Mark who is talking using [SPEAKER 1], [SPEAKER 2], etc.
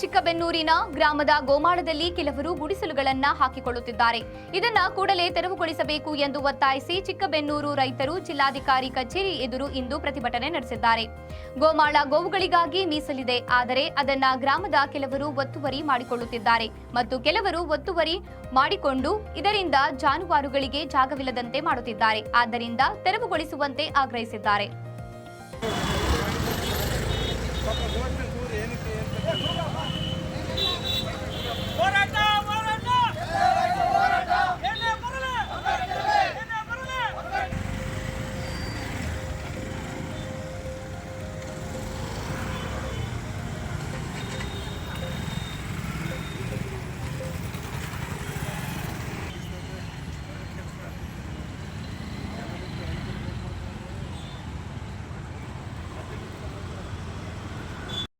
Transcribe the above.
[SPEAKER 1] ಚಿಕ್ಕಬೆನ್ನೂರಿನ ಗ್ರಾಮದ ಗೋಮಾಳದಲ್ಲಿ ಕೆಲವರು ಗುಡಿಸಲುಗಳನ್ನು ಹಾಕಿಕೊಳ್ಳುತ್ತಿದ್ದಾರೆ. ಇದನ್ನು ಕೂಡಲೇ ತೆರವುಗೊಳಿಸಬೇಕು ಎಂದು ಒತ್ತಾಯಿಸಿ ಚಿಕ್ಕಬೆನ್ನೂರು ರೈತರು ಜಿಲ್ಲಾಧಿಕಾರಿ ಕಚೇರಿ ಎದುರು ಇಂದು ಪ್ರತಿಭಟನೆ ನಡೆಸಿದ್ದಾರೆ. ಗೋಮಾಳ ಗೋವುಗಳಿಗಾಗಿ ಮೀಸಲಿದೆ, ಆದರೆ ಅದನ್ನ ಗ್ರಾಮದ ಕೆಲವರು ಒತ್ತುವರಿ ಮಾಡಿಕೊಳ್ಳುತ್ತಿದ್ದಾರೆ ಮತ್ತು ಕೆಲವರು ಒತ್ತುವರಿ ಮಾಡಿಕೊಂಡು ಇದರಿಂದ ಜಾನುವಾರುಗಳಿಗೆ ಜಾಗವಿಲ್ಲದಂತೆ ಮಾಡುತ್ತಿದ್ದಾರೆ. ಆದ್ದರಿಂದ ತೆರವುಗೊಳಿಸುವಂತೆ ಆಗ್ರಹಿಸಿದ್ದಾರೆ.